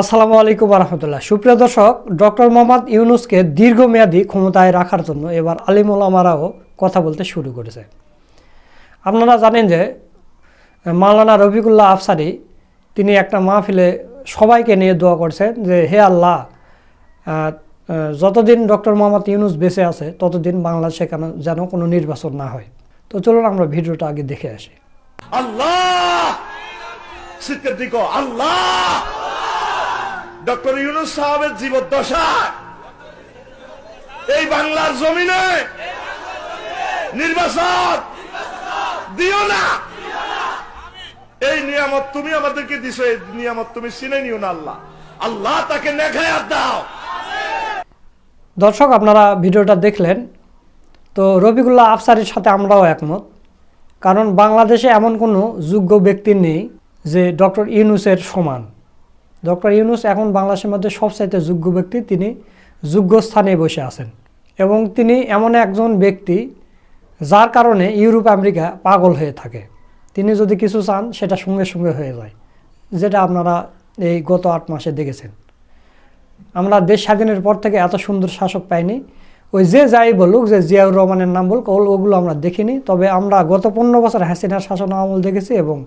আসসালামু আলাইকুম রহমতুল্লাহ সুপ্রিয় দর্শক, ডক্টর মোহাম্মদ ইউনুসকে দীর্ঘমেয়াদী ক্ষমতায় রাখার জন্য এবার আলিমুল আমারাও কথা বলতে শুরু করেছে। আপনারা জানেন যে, মাওলানা রফিকুল্লাহ আফসারি, তিনি একটা মাহফিলে সবাইকে নিয়ে দোয়া করছেন যে, হে আল্লাহ যতদিন ডক্টর মোহাম্মদ ইউনুস বেঁচে আছে, ততদিন বাংলাদেশে কেন যেন কোনো নির্বাচন না হয়। তো চলুন আমরা ভিডিওটা আগে দেখে আসি। আল্লাহ! আল্লাহ! ডক্টর ইউনুস সাহেবের জীবদ্দশা। এই বাংলার জমিনে নির্বাচন দিও না। এই নিয়ামত তুমি আমাদেরকে দিছো, এই নিয়ামত তুমি চিনে নিও না আল্লাহ। আল্লাহ তাকে নেখায়াত দাও। দর্শক, আপনারা ভিডিওটা দেখলেন। তো রফিকুল্লাহ আফসারির সাথে আমরাও একমত। কারণ বাংলাদেশে এমন কোনো যোগ্য ব্যক্তি নেই যে ডক্টর ইউনুসের সমান। ডক্টর ইউনুস এখন বাংলাদেশের মধ্যে সবচাইতে যোগ্য ব্যক্তি, তিনি যোগ্য স্থানে বসে আছেন। এবং তিনি এমন একজন ব্যক্তি যার কারণে ইউরোপ, আমেরিকা পাগল হয়ে থাকে। তিনি যদি কিছু চান, সেটা সঙ্গে সঙ্গে হয়ে যায়, যেটা আপনারা এই গত আট মাসে দেখেছেন। আমরা দেশ স্বাধীনের পর থেকে এত সুন্দর শাসক পাইনি। ওই যে যাই বলুক, যে জিয়াউর রহমানের নাম বলুক, ওগুলো- ওগুলো আমরা দেখিনি। তবে আমরা গত পনেরো বছর হাসিনার শাসন আমল দেখেছি এবং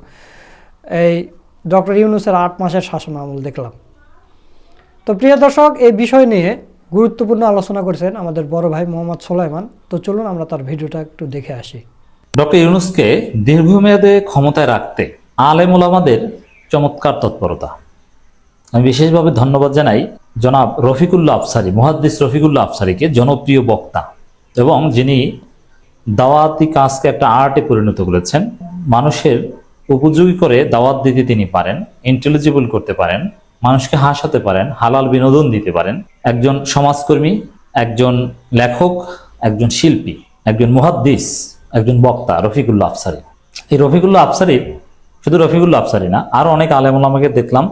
এই ডক্টর ইউনুসের আট মাসের শাসন আমল দেখলাম। তো প্রিয় দর্শক, এই বিষয় নিয়ে গুরুত্বপূর্ণ আলোচনা করেছেন আমাদের বড় ভাই মোহাম্মদ সোলাইমান। তো চলুন আমরা তার ভিডিওটা একটু দেখে আসি। ডক্টর ইউনুসকে দীর্ঘমেয়াদে ক্ষমতায় রাখতে আলেম ওলামাদের চমৎকার তৎপরতা। আমি বিশেষভাবে ধন্যবাদ জানাই জনাব রফিকুল্লাহ আফসারি, মুহাদ্দিস রফিকুল্লাহ আফসারিকে, জনপ্রিয় বক্তা, এবং যিনি দাওয়াতি কাজকে একটা আর্টে পরিণত করেছেন। মানুষের উপযোগী করে দাওয়াত দিতে তিনি পারেন ইন্টেলিজিবল করতে পারেন, মানুষকে হাসাতে পারেন, হালাল বিনোদন দিতে পারেন। একজন সমাজকর্মী, একজন লেখক, একজন শিল্পী, একজন মুহাদ্দিস, একজন বক্তা, রফিকুল্লাহ আফসারি। এই রফিকুল্লাহ আফসারির শুধু রফিকুল্লাহ আফসারি না, আরও অনেক আলেমুলামাকে দেখলাম,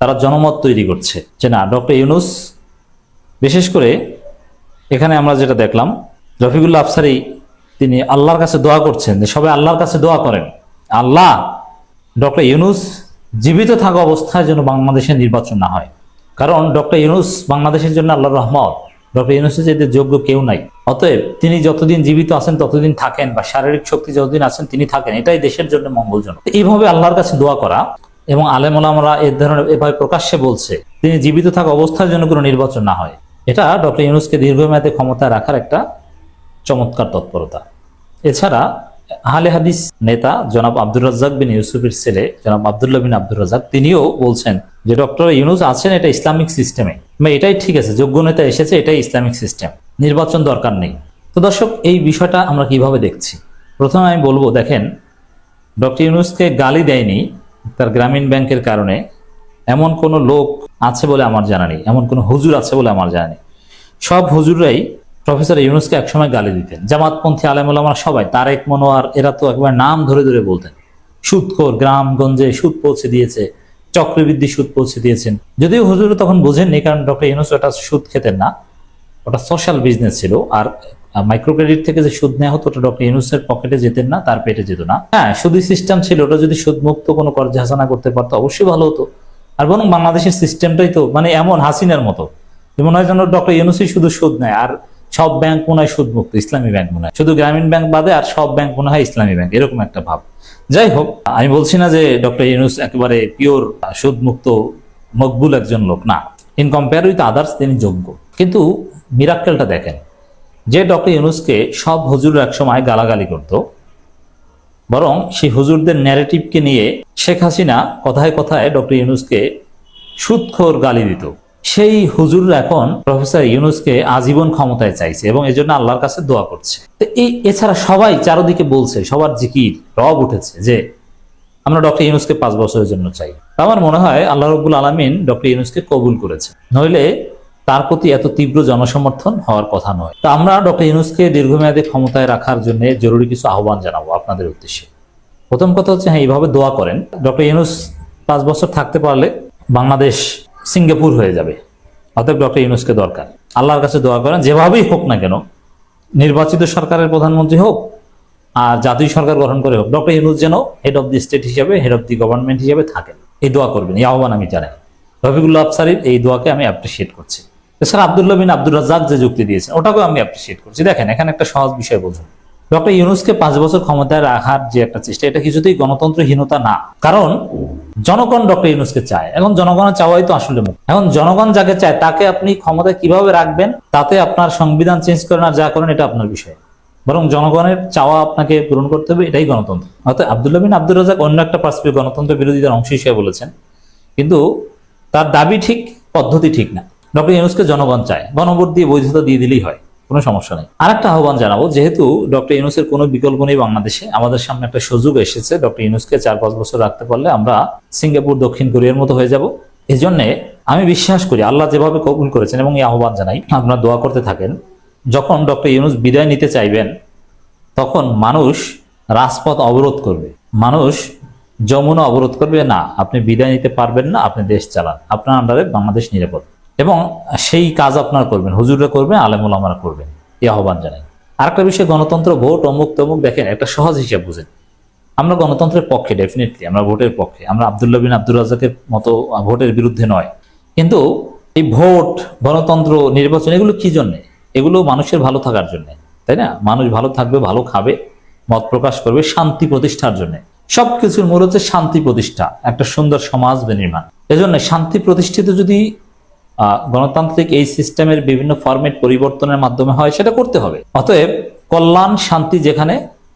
তারা জনমত তৈরি করছে। যে না, ডক্টর ইউনুস, বিশেষ করে এখানে আমরা যেটা দেখলাম, রফিকুল্লাহ আফসারি তিনি আল্লাহর কাছে দোয়া করছেন, যে সবাই আল্লাহর কাছে দোয়া করেন। আল্লাহ ডক্টর ইউনুস জীবিত থাকা অবস্থায় যেন বাংলাদেশে নির্বাচন না হয়। কারণ ডক্টর ইউনুস বাংলাদেশের জন্য আল্লাহর রহমত। ডক্টর ইউনুসের যেতে যোগ্য কেউ নাই। অতএব তিনি যতদিন জীবিত আছেন, ততদিন থাকেন বা শারীরিক শক্তি যতদিন আছেন, তিনি থাকেন। এটাই দেশের জন্য মঙ্গলজনক। এইভাবে আল্লাহর কাছে দোয়া করা এবং আলেমুলামরা এ ধরনের এভাবে প্রকাশ্যে বলছে, তিনি জীবিত থাকা অবস্থার জন্য কোনো নির্বাচন না হয়। এটা ডক্টর ইউনুসকে দীর্ঘমেয়াদে ক্ষমতায় রাখার একটা চমৎকার তৎপরতা। এছাড়া আহলে হাদিস নেতা জনাব আব্দুর রাজ্জাক বিন ইউসুফের ছেলে জনাব আবদুল্লাহ বিন আব্দুর রাজ্জাক, তিনিও বলছেন যে ডক্টর ইউনুস আছেন এটা ইসলামিক সিস্টেমে। এটাই ঠিক আছে, যোগ্য নেতা এসেছে, এটাই ইসলামিক সিস্টেম। নির্বাচন দরকার নেই। তো দর্শক, এই বিষয়টা আমরা কীভাবে দেখছি? প্রথমে আমি বলব, দেখেন, ডক্টর ইউনুসকে গালি দেয়নি তার গ্রামীণ ব্যাংকের কারণে। এমন কোনো লোক আছে বলে আমার জানা নেই, এমন কোনো হুজুর আছে বলে আমার জানা নেই। সব হুজুররাই প্রফেসর ইউনুসকে একসময় গালি দিতেন। জামাতপন্থী আলেমুলামা সবাই, তারেক মনোয়ার, এরা তো একবার নাম ধরে ধরে বলতেন। সুদখোর গ্রামগঞ্জে সুদ পৌঁছে দিয়েছে, চক্রবৃদ্ধি সুদ পৌঁছে দিয়েছেন। যদিও হুজুর তখন বোঝেননি কারণ ডক্টর ইউনুস ওটা সুদ খেতেন না। ওটা সোশ্যাল বিজনেস ছিল, আর মাইক্রো ক্রেডিট থেকে যে সুদ নেওয়া হতো, ওটা ডক্টর ইউনুসের পকেটে যেতেন না, তার পেটে যেত না। হ্যাঁ সুদি সিস্টেম ছিল, ওটা যদি সুদ মুক্ত কোনো কর্জ হাসানা করতে পারতো, অবশ্যই ভালো হতো। আর বরং বাংলাদেশের সিস্টেমটাই তো মানে এমন হাসিনার মতো। মনে হয় যেন ডক্টর ইউনুসই শুধু সুদ নেয়, আর সব ব্যাংক মনে হয় সুদ মুক্ত ইসলামী ব্যাংক মনে হয়। শুধু গ্রামীণ ব্যাংক বাদে আর সব ব্যাংক মনে হয় ইসলামী ব্যাংক, এরকম একটা ভাব। যাই হোক, আমি বলছি না যে ডক্টর ইউনুস একেবারে পিওর সুদ মুক্ত মকবুল একজন লোক, না। ইন কম্পেয়ার উইথ আদার্স তিনি যোগ্য। কিন্তু মিরাক্কেলটা দেখেন। যে ডক্টর ইউনুসকে সব হুজুর একসময় গালাগালি করত, বরং সেই হুজুরদের ন্যারেটিভকে নিয়ে শেখ হাসিনা কথায় কথায় ডক্টর ইউনুসকে সুদখোর গালি দিত। সেই হুজুররা এখন প্রফেসর ইউনুসকে আজীবন ক্ষমতায় চাইছে এবং এজন্য আল্লাহর কাছে দোয়া করছে। তো এই এছাড়া সবাই চারদিকে বলছে, সবার জিকির, রব উঠেছে যে আমরা ডক্টর ইউনুসকে পাঁচ বছরের জন্য চাই। আমার মনে হয় আল্লাহ রব্বুল আলমিন ডক্টর ইউনুসকে কবুল করেছে নইলে তার প্রতি এত তীব্র জনসমর্থন হওয়ার কথা নয়। তো আমরা ডক্টর ইউনুসকে দীর্ঘমেয়াদী ক্ষমতায় রাখার জন্য জরুরি কিছু আহ্বান জানাব আপনাদের উদ্দেশ্যে। প্রথম কথা হচ্ছে হ্যাঁ এইভাবে দোয়া করেন। ডক্টর ইউনুস পাঁচ বছর থাকতে পারলে বাংলাদেশ সিঙ্গাপুর হয়ে যাবে। অতএব ডক্টর ইউনুসকে দরকার। আল্লাহর কাছে দোয়া করেন, যেভাবেই হোক না কেন, নির্বাচিত সরকারের প্রধানমন্ত্রী হোক আর জাতীয় সরকার গঠন করে হোক, ডক্টর ইউনুস যেন হেড অফ দি স্টেট হিসেবে হেড অফ দি গভর্নমেন্ট হিসেবে থাকেন। এই দোয়া করবেন, এই আহ্বান আমি জানাই। রফিকুল্লাহ আফসারির এই দোয়াকে আমি অ্যাপ্রিসিয়েট করছি। এছাড়া আবদুল্লাহ বিন আব্দুল রাজ্জাক যে যুক্তি দিয়েছেন, ওটাকেও আমি অ্যাপ্রিসিয়েট করছি। দেখেন, এখানে একটা সহজ বিষয় বুঝুন। ডক্টর ইউনুসকে পাঁচ বছর ক্ষমতায় রাখার যে একটা চেষ্টা, এটা কিছুতেই গণতন্ত্রহীনতা না। কারণ জনগণ ডক্টর ইউনুসকে চায় এখন জনগণের চাওয়াই তো আসলে মুখ এখন জনগণ যাকে চায়, তাকে আপনি ক্ষমতায় কীভাবে রাখবেন, তাতে আপনার সংবিধান চেঞ্জ করেন আর যা করেন, এটা আপনার বিষয়। বরং জনগণের চাওয়া আপনাকে পূরণ করতে হবে, এটাই গণতন্ত্র। অর্থাৎ আবদুল্লাহ বিন আব্দুল রাজাক অন্য একটা পার্সপেক্টিভ গণতন্ত্র বিরোধীদের অংশ হিসেবে বলেছেন। কিন্তু তার দাবি ঠিক, পদ্ধতি ঠিক না। ডক্টর ইউনুসকে জনগণ চায়। গণভোট দিয়ে বৈধতা দিয়ে দিলেই হয়। কোনো সমস্যা নেই। আরেকটা আহ্বান জানাব, যেহেতু ডক্টর ইউনুসের কোনো বিকল্প নেই বাংলাদেশে, আমাদের সামনে একটা সুযোগ এসেছে। ডক্টর ইউনুসকে চার পাঁচ বছর রাখতে পারলে আমরা সিঙ্গাপুর, দক্ষিণ কোরিয়ার মতো হয়ে যাব। এই জন্যে আমি বিশ্বাস করি আল্লাহ যেভাবে কবুল করেছেন এবং এই আহ্বান জানাই, আপনারা দোয়া করতে থাকেন, যখন ডক্টর ইউনুস বিদায় নিতে চাইবেন, তখন মানুষ রাজপথ অবরোধ করবে। মানুষ যমুনা অবরোধ করবে, না, আপনি বিদায় নিতে পারবেন না, আপনি দেশ চালান। আপনার আন্ডারে বাংলাদেশ নিরাপদ। এবং সেই কাজ আপনারা করবেন, হুজুররা করবেন, আলেমুল আমরা করবেন। এই আহ্বান জানাই। আরেকটা বিষয়, গণতন্ত্র ভোট অমুক তমুক, দেখেন একটা সহজ হিসাব বুঝেন। আমরা গণতন্ত্রের পক্ষে ডেফিনেটলি আমরা ভোটের পক্ষে। আমরা আবদুল্লাহ বিন আব্দুল রাজাকের মতো ভোটের বিরুদ্ধে নয়। কিন্তু এই ভোট, গণতন্ত্র, নির্বাচন, এগুলো কি জন্যে? এগুলো মানুষের ভালো থাকার জন্য, তাই না? মানুষ ভালো থাকবে, ভালো খাবে, মত প্রকাশ করবে, শান্তি প্রতিষ্ঠার জন্য। সবকিছুর মূল হচ্ছে শান্তি প্রতিষ্ঠা, একটা সুন্দর সমাজ বিনির্মাণ এজন্য শান্তি প্রতিষ্ঠিত যদি গণতান্ত্রিক এই সিস্টেমের বিভিন্ন ফরম্যাট পরিবর্তনের মাধ্যমে হয়, সেটা করতে হবে। অতএব কল্যাণ, শান্তি যেখানে,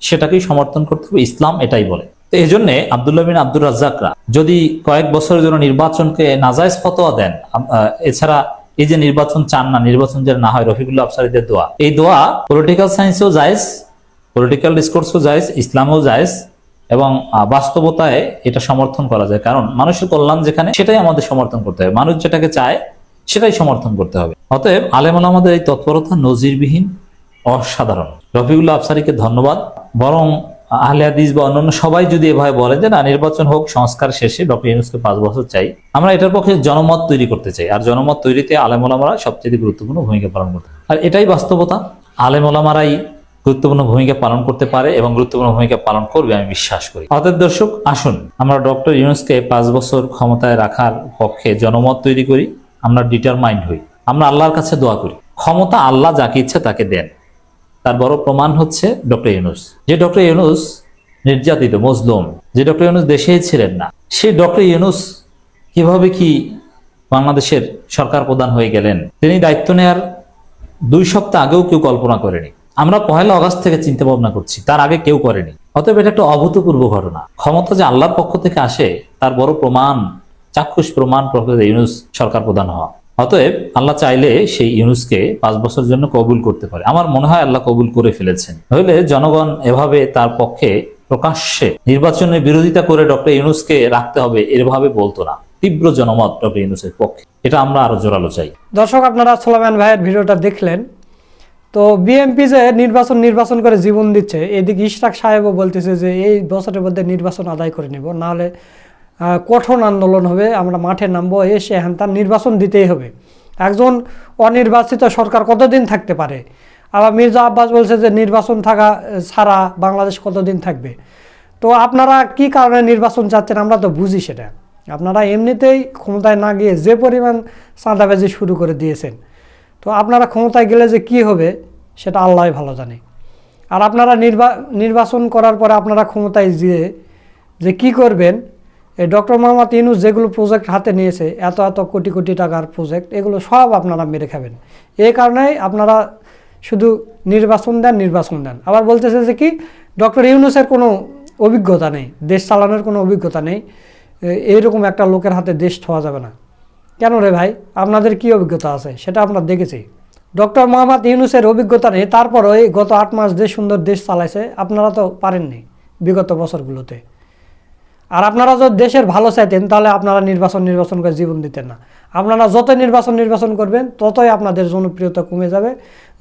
সেটাকেই সমর্থন করতে হবে, ইসলাম এটাই বলে। তো এই জন্য আবদুল্লাহ বিন আব্দুর রাজ্জাকরা যদি কয়েক বছরের জন্য নির্বাচনকে নাজায়জ ফতোয়া দেন এছাড়া এই যে নির্বাচন চান না, নির্বাচন যেন না হয়, রফিকুল্লাহ আফসারিদের দোয়া, এই দোয়া পলিটিক্যাল সায়েন্সেও জায়েজ পলিটিক্যাল ডিসকোর্সও জায়েজ, ইসলামেও জায়েজ এবং বাস্তবতায় এটা সমর্থন করা যায়। কারণ মানুষের কল্যাণ যেখানে, সেটাই আমাদের সমর্থন করতে হবে। মানুষ যেটাকে চায় সেটাই সমর্থন করতে হবে। অতএব আলেমন আমাদের এই তৎপরতা নজিরবিহীন, অসাধারণ। রফিকুল্লাহ আফসারিকে ধন্যবাদ। বরং আহলে হাদিস বা অন্যান্য সবাই যদি এভাবে বলেন যে, না, নির্বাচন হোক, সংস্কার শেষে ডক্টর ইউনুসকে পাঁচ বছর চাই। আমরা এটার পক্ষে জনমত তৈরি করতে চাই। আর জনমত তৈরিতে আলেমোলামারা সবচেয়ে গুরুত্বপূর্ণ ভূমিকা পালন করতে আর এটাই বাস্তবতা। আলেমোলামারাই গুরুত্বপূর্ণ ভূমিকা পালন করতে পারে এবং গুরুত্বপূর্ণ ভূমিকা পালন করবে, আমি বিশ্বাস করি। অতএব দর্শক, আসুন আমরা ডক্টর ইউনুসকে পাঁচ বছর ক্ষমতায় রাখার পক্ষে জনমত তৈরি করি। আমরা ডিটারমাইন্ড হই। আমরা আল্লাহর কাছে দোয়া করি। ক্ষমতা আল্লাহ যাকে ইচ্ছে তাকে দেন। তার বড় প্রমাণ হচ্ছে ডক্টর ইউনুস। যে ডক্টর ইউনুস নির্যাতিত, মজলুম, যে ডক্টর ইউনুস দেশেই ছিলেন না, সেই ডক্টর ইউনুস কীভাবে কি বাংলাদেশের সরকার প্রধান হয়ে গেলেন? তিনি দায়িত্ব নেয়ার দুই সপ্তাহ আগেও কেউ কল্পনা করেনি। আমরা পহেলা অগাস্ট থেকে চিন্তা ভাবনা করছি, তার আগে কেউ করেনি। অতএব এটা একটা অভূতপূর্ব ঘটনা। ক্ষমতা যে আল্লাহর পক্ষ থেকে আসে, তার বড় প্রমাণ চাক্ষুষ প্রমাণ প্রকৃত ইউনুস সরকার প্রধান হওয়া। অতএব আল্লাহ চাইলে সেই ইউনুসকে পাঁচ বছরের জন্য কবুল করতে পারে। আমার মনে হয় আল্লাহ কবুল করে ফেলেছেন। নইলে জনগণ এভাবে তার পক্ষে প্রকাশ্যে নির্বাচনের বিরোধিতা করে ডক্টর ইউনুসকে রাখতে হবে এভাবে বলতো না। তীব্র জনমত ডক্টর ইউনুসের পক্ষে। এটা আমরা আরও জোরালো চাই। দর্শক, আপনারা সোলামান ভাইয়ের ভিডিওটা দেখলেন। তো বিএমপি যে নির্বাচন নির্বাচন করে জীবন দিচ্ছে, এদিকে ইশরাক সাহেবও বলতেছে যে এই বছরের মধ্যে নির্বাচন আদায় করে নেব, নাহলে কঠোর আন্দোলন হবে, আমরা মাঠে নামবো, এসে হ্যান তার নির্বাচন দিতেই হবে। একজন অনির্বাচিত সরকার কতদিন থাকতে পারে? আবার মির্জা আব্বাস বলছে যে নির্বাচন থাকা ছাড়া বাংলাদেশ কতদিন থাকবে? তো আপনারা কি কারণে নির্বাচন চাচ্ছেন আমরা তো বুঝি সেটা। আপনারা এমনিতেই ক্ষমতায় না গিয়ে যে পরিমাণ চাঁদাবাজি শুরু করে দিয়েছেন, তো আপনারা ক্ষমতায় গেলে যে কি হবে সেটা আল্লাহ ভালো জানে। আর আপনারা নির্বা, নির্বাচন করার পরে আপনারা ক্ষমতায় গিয়ে যে কি করবেন এই ডক্টর মোহাম্মদ ইউনুস যেগুলো প্রজেক্ট হাতে নিয়েছে, এত এত কোটি কোটি টাকার প্রজেক্ট এগুলো সব আপনারা মেরে খাবেন। এই কারণেই আপনারা শুধু নির্বাচন দেন নির্বাচন দেন। আবার বলতেছে যে কি, ডক্টর ইউনুসের কোনো অভিজ্ঞতা নেই, দেশ চালানোর কোনো অভিজ্ঞতা নেই এইরকম একটা লোকের হাতে দেশ ঠোয়া যাবে না। কেন রে ভাই? আপনাদের কি অভিজ্ঞতা আছে? সেটা আমরা দেখেছি। ডক্টর মোহাম্মদ ইউনুসের অভিজ্ঞতা নেই, তারপরও এই গত আট মাস দেশ সুন্দর দেশ চালাইছে, আপনারা তো পারেননি বিগত বছরগুলোতে। আর আপনারা যদি দেশের ভালো চাইতেন, তাহলে আপনারা নির্বাচন নির্বাচন করে জীবন দিতেন না। আপনারা যত নির্বাচন নির্বাচন করবেন, ততই আপনাদের জনপ্রিয়তা কমে যাবে,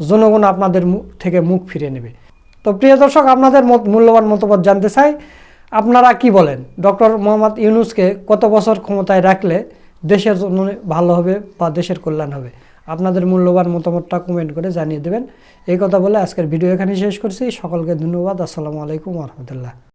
জনগণ আপনাদের থেকে মুখ ফিরে নেবে। তো প্রিয় দর্শক, আপনাদের মূল্যবান মতামত জানতে চাই। আপনারা কি বলেন? ডক্টর মোহাম্মদ ইউনুসকে কত বছর ক্ষমতায় রাখলে দেশের জন্য ভালো হবে বা দেশের কল্যাণ হবে? আপনাদের মূল্যবান মতামতটা কমেন্ট করে জানিয়ে দেবেন। এই কথা বলে আজকের ভিডিও এখানে শেষ করছি। সকলকে ধন্যবাদ। আসসালামু আলাইকুম রহমতুল্লাহ।